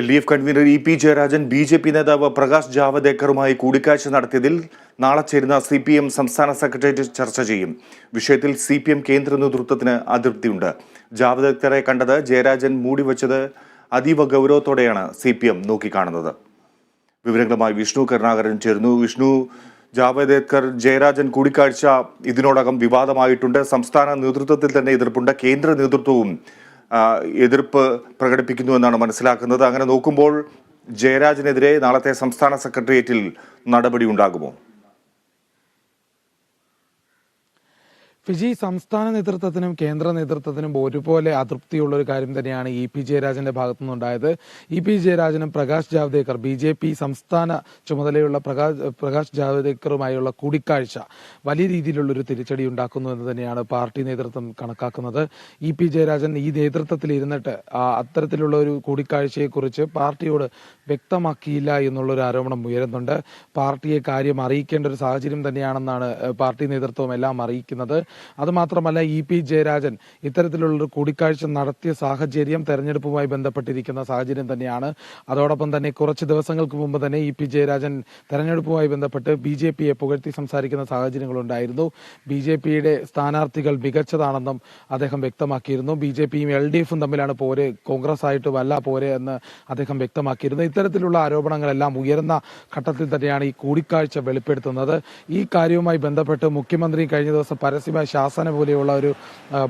L D F convener E P Jayarajan B J P നേതാവ് പ്രകാശ് ജാവദേക്കറുമായി കൂടിക്കാഴ്ച നടത്തിയതിൽ നാളെ ചേരുന്ന സി പി എം സംസ്ഥാന സെക്രട്ടേറിയറ്റ് ചർച്ച ചെയ്യും. വിഷയത്തിൽ സി പി എം കേന്ദ്ര നേതൃത്വത്തിന് അതൃപ്തിയുണ്ട്. ജാവദേക്കറെ കണ്ടത് ജയരാജൻ മൂടിവെച്ചത് അതീവ ഗൗരവത്തോടെയാണ് സി പി എം നോക്കിക്കാണുന്നത്. വിവരങ്ങളുമായി വിഷ്ണു കരുണാകരൻ ചേരുന്നു. വിഷ്ണു ജാവദേക്കർ ജയരാജൻ കൂടിക്കാഴ്ച ഇതിനോടകം വിവാദമായിട്ടുണ്ട്. സംസ്ഥാന നേതൃത്വത്തിൽ തന്നെ എതിർപ്പുണ്ട്. കേന്ദ്ര നേതൃത്വവും എതിർപ്പ് പ്രകടിപ്പിക്കുന്നു എന്നാണ് മനസ്സിലാക്കുന്നത്. അങ്ങനെ നോക്കുമ്പോൾ ജയരാജനെതിരെ നാളത്തെ സംസ്ഥാന സെക്രട്ടേറിയറ്റിൽ നടപടി ഉണ്ടാകുമോ? ഫിജി സംസ്ഥാന നേതൃത്വത്തിനും കേന്ദ്ര നേതൃത്വത്തിനും ഒരുപോലെ അതൃപ്തിയുള്ള ഒരു കാര്യം തന്നെയാണ് ഇ പി ജയരാജന്റെ ഭാഗത്തു നിന്നുണ്ടായത് E P ജയരാജനും Prakash Javadekar B J P സംസ്ഥാന ചുമതലയുള്ള പ്രകാശ് പ്രകാശ് ജാവ്ദേക്കറുമായുള്ള കൂടിക്കാഴ്ച വലിയ രീതിയിലുള്ള ഒരു തിരിച്ചടി ഉണ്ടാക്കുന്നു എന്ന് തന്നെയാണ് പാർട്ടി നേതൃത്വം കണക്കാക്കുന്നത്. ഇ പി ജയരാജൻ ഈ നേതൃത്വത്തിൽ ഇരുന്നിട്ട് അത്തരത്തിലുള്ള ഒരു കൂടിക്കാഴ്ചയെക്കുറിച്ച് പാർട്ടിയോട് വ്യക്തമാക്കിയില്ല എന്നുള്ള ഒരു ആരോപണം ഉയരുന്നുണ്ട്. പാർട്ടിയെ കാര്യം അറിയിക്കേണ്ട ഒരു സാഹചര്യം തന്നെയാണെന്നാണ് പാർട്ടി നേതൃത്വം എല്ലാം അറിയിക്കുന്നത്. അതുമാത്രമല്ല ഇ പി ജയരാജൻ ഇത്തരത്തിലുള്ള ഒരു കൂടിക്കാഴ്ച നടത്തിയ സാഹചര്യം തെരഞ്ഞെടുപ്പുമായി ബന്ധപ്പെട്ടിരിക്കുന്ന സാഹചര്യം തന്നെയാണ്. അതോടൊപ്പം തന്നെ കുറച്ച് ദിവസങ്ങൾക്ക് മുമ്പ് തന്നെ ഇ പി ജയരാജൻ തെരഞ്ഞെടുപ്പുമായി ബന്ധപ്പെട്ട് ബി ജെ പിയെ പുകഴ്ത്തി സംസാരിക്കുന്ന സാഹചര്യങ്ങളുണ്ടായിരുന്നു. ബി ജെ പിയുടെ സ്ഥാനാർത്ഥികൾ മികച്ചതാണെന്നും അദ്ദേഹം വ്യക്തമാക്കിയിരുന്നു. ബി ജെ പിയും എൽ ഡി എഫും തമ്മിലാണ് പോര് കോൺഗ്രസ് ആയിട്ടും അല്ല പോര് എന്ന് അദ്ദേഹം വ്യക്തമാക്കിയിരുന്നു. ഇത്തരത്തിലുള്ള ആരോപണങ്ങളെല്ലാം ഉയർന്ന ഘട്ടത്തിൽ തന്നെയാണ് ഈ കൂടിക്കാഴ്ച വെളിപ്പെടുത്തുന്നത്. ഈ കാര്യവുമായി ബന്ധപ്പെട്ട് മുഖ്യമന്ത്രി കഴിഞ്ഞ ദിവസം പരസ്യമായ ശാസന പോലെയുള്ള ഒരു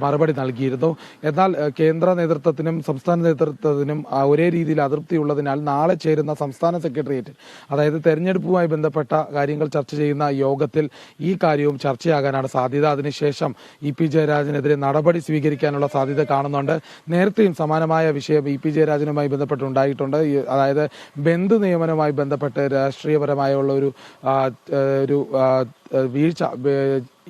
മറുപടി നൽകിയിരുന്നു. എന്നാൽ കേന്ദ്ര നേതൃത്വത്തിനും സംസ്ഥാന നേതൃത്വത്തിനും ഒരേ രീതിയിൽ അതൃപ്തി ഉള്ളതിനാൽ നാളെ ചേരുന്ന സംസ്ഥാന സെക്രട്ടേറിയറ്റ് അതായത് തെരഞ്ഞെടുപ്പുമായി ബന്ധപ്പെട്ട കാര്യങ്ങൾ ചർച്ച ചെയ്യുന്ന യോഗത്തിൽ ഈ കാര്യവും ചർച്ചയാകാനാണ് സാധ്യത. അതിനുശേഷം ഇ പി ജയരാജനെതിരെ നടപടി സ്വീകരിക്കാനുള്ള സാധ്യത കാണുന്നുണ്ട്. നേരത്തെയും സമാനമായ വിഷയം ഇ പി ജയരാജനുമായി ബന്ധപ്പെട്ടുണ്ടായിട്ടുണ്ട്. അതായത് ബന്ധു നിയമനവുമായി ബന്ധപ്പെട്ട് രാഷ്ട്രീയപരമായുള്ള ഒരു ഒരു വീഴ്ച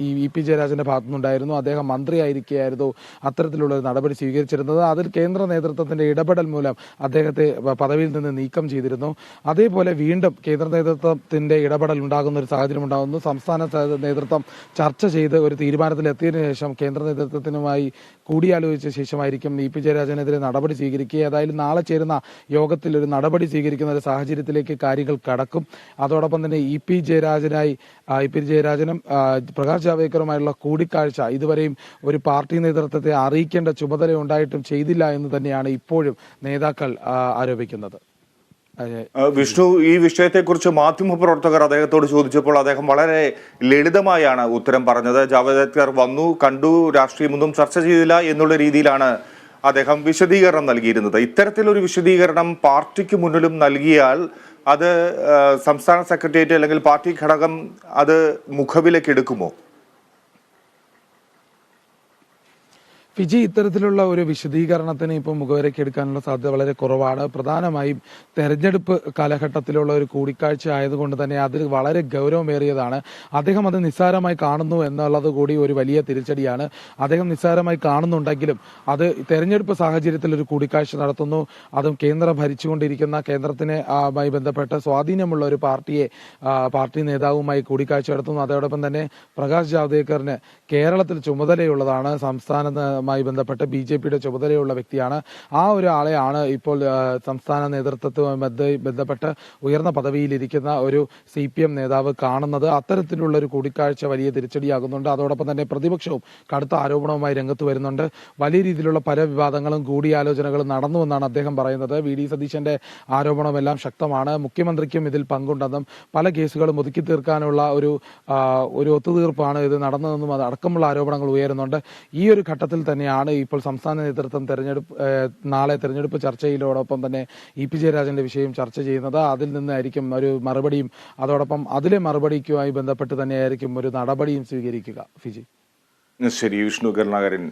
ഈ ഇ പി ജയരാജന്റെ ഭാഗത്തുനിന്നുണ്ടായിരുന്നു. അദ്ദേഹം മന്ത്രിയായിരിക്കുകയായിരുന്നു അത്തരത്തിലുള്ള ഒരു നടപടി സ്വീകരിച്ചിരുന്നത്. അതിൽ കേന്ദ്ര നേതൃത്വത്തിന്റെ ഇടപെടൽ മൂലം അദ്ദേഹത്തെ പദവിയിൽ നിന്ന് നീക്കം ചെയ്തിരുന്നു. അതേപോലെ വീണ്ടും കേന്ദ്ര നേതൃത്വത്തിന്റെ ഇടപെടൽ ഉണ്ടാകുന്ന ഒരു സാഹചര്യം ഉണ്ടാകുന്നു. സംസ്ഥാന നേതൃത്വം ചർച്ച ചെയ്ത് ഒരു തീരുമാനത്തിലെത്തിയതിനു ശേഷം കേന്ദ്ര നേതൃത്വത്തിനുമായി കൂടിയാലോചിച്ച ശേഷമായിരിക്കും ഇ പി ജയരാജനെതിരെ നടപടി സ്വീകരിക്കുക. ഏതായാലും നാളെ ചേരുന്ന യോഗത്തിൽ ഒരു നടപടി സ്വീകരിക്കുന്ന ഒരു സാഹചര്യത്തിലേക്ക് കാര്യങ്ങൾ കടക്കും. അതോടൊപ്പം തന്നെ ഇ പി ജയരാജനായി ഇ പി ജയരാജനും പ്രകാശ് ജാവേക്കറുമായുള്ള കൂടിക്കാഴ്ച ഇതുവരെയും ഒരു പാർട്ടി നേതൃത്വത്തെ അറിയിക്കേണ്ട ചുമതല ഉണ്ടായിട്ടും ചെയ്തില്ല എന്ന് തന്നെയാണ് ഇപ്പോഴും നേതാക്കൾ ആരോപിക്കുന്നത്. വിഷ്ണു ഈ വിഷയത്തെക്കുറിച്ച് മാധ്യമപ്രവർത്തകർ അദ്ദേഹത്തോട് ചോദിച്ചപ്പോൾ അദ്ദേഹം വളരെ ലളിതമായാണ് ഉത്തരം പറഞ്ഞത്. ജാവദേക്കർ വന്നു കണ്ടു രാഷ്ട്രീയമൊന്നും ചർച്ച ചെയ്തില്ല എന്നുള്ള രീതിയിലാണ് അദ്ദേഹം വിശദീകരണം നൽകിയിരുന്നത്. ഇത്തരത്തിലൊരു വിശദീകരണം പാർട്ടിക്ക് മുന്നിലും നൽകിയാൽ അത് സംസ്ഥാന സെക്രട്ടേറിയറ്റ് അല്ലെങ്കിൽ പാർട്ടി ഘടകം അത് മുഖവിലേക്ക് ഫിജി ഇത്തരത്തിലുള്ള ഒരു വിശദീകരണത്തിന് ഇപ്പോൾ മുഖവരയ്ക്ക് എടുക്കാനുള്ള സാധ്യത വളരെ കുറവാണ്. പ്രധാനമായും തെരഞ്ഞെടുപ്പ് കാലഘട്ടത്തിലുള്ള ഒരു കൂടിക്കാഴ്ച ആയതുകൊണ്ട് തന്നെ അതിൽ വളരെ ഗൗരവമേറിയതാണ്. അദ്ദേഹം അത് നിസ്സാരമായി കാണുന്നു എന്നുള്ളത് കൂടി ഒരു വലിയ തിരിച്ചടിയാണ്. അദ്ദേഹം നിസ്സാരമായി കാണുന്നുണ്ടെങ്കിലും അത് തെരഞ്ഞെടുപ്പ് സാഹചര്യത്തിൽ ഒരു കൂടിക്കാഴ്ച നടത്തുന്നു. അതും കേന്ദ്രം ഭരിച്ചുകൊണ്ടിരിക്കുന്ന കേന്ദ്രത്തിനെ ആയി ബന്ധപ്പെട്ട സ്വാധീനമുള്ള ഒരു പാർട്ടിയെ പാർട്ടി നേതാവുമായി കൂടിക്കാഴ്ച നടത്തുന്നു. അതോടൊപ്പം തന്നെ പ്രകാശ് ജാവ്ദേക്കറിന് കേരളത്തിൽ ചുമതലയുള്ളതാണ് സംസ്ഥാനവുമായി ബന്ധപ്പെട്ട് ബി ജെ പിയുടെ ചുമതലയുള്ള വ്യക്തിയാണ്. ആ ഒരു ആളെയാണ് ഇപ്പോൾ സംസ്ഥാന നേതൃത്വവുമായി ബന്ധ- ബന്ധപ്പെട്ട് ഉയർന്ന പദവിയിലിരിക്കുന്ന ഒരു സി പി എം നേതാവ് കാണുന്നത്. അത്തരത്തിലുള്ള ഒരു കൂടിക്കാഴ്ച വലിയ തിരിച്ചടിയാകുന്നുണ്ട്. അതോടൊപ്പം തന്നെ പ്രതിപക്ഷവും കടുത്ത ആരോപണവുമായി രംഗത്ത് വരുന്നുണ്ട്. വലിയ രീതിയിലുള്ള പല വിവാദങ്ങളും കൂടിയാലോചനകളും നടന്നുവെന്നാണ് അദ്ദേഹം പറയുന്നത്. വി. ഡി. സതീശന്റെ ആരോപണമെല്ലാം ശക്തമാണ്. മുഖ്യമന്ത്രിക്കും ഇതിൽ പങ്കുണ്ടെന്നും പല കേസുകളും ഒതുക്കി തീർക്കാനുള്ള ഒരു ഒരു ഒത്തുതീർപ്പാണ് ഇത് നടന്നതെന്നും അത് അടക്കമുള്ള ആരോപണങ്ങൾ ഉയരുന്നുണ്ട്. ഈ ഒരു ഘട്ടത്തിൽ തന്നെയാണ് ഇപ്പോൾ സംസ്ഥാന നേതൃത്വം തെരഞ്ഞെടുപ്പ് നാളെ തെരഞ്ഞെടുപ്പ് ചർച്ചയിലോടൊപ്പം തന്നെ ഇ പി ജയരാജന്റെ വിഷയം ചർച്ച ചെയ്യുന്നത്. അതിൽ നിന്നായിരിക്കും ഒരു മറുപടിയും അതോടൊപ്പം അതിലെ മറുപടിക്കുമായി ബന്ധപ്പെട്ട് തന്നെയായിരിക്കും ഒരു നടപടിയും സ്വീകരിക്കുക. ഫിജി. ശരി വിഷ്ണു കരുണാകരൻ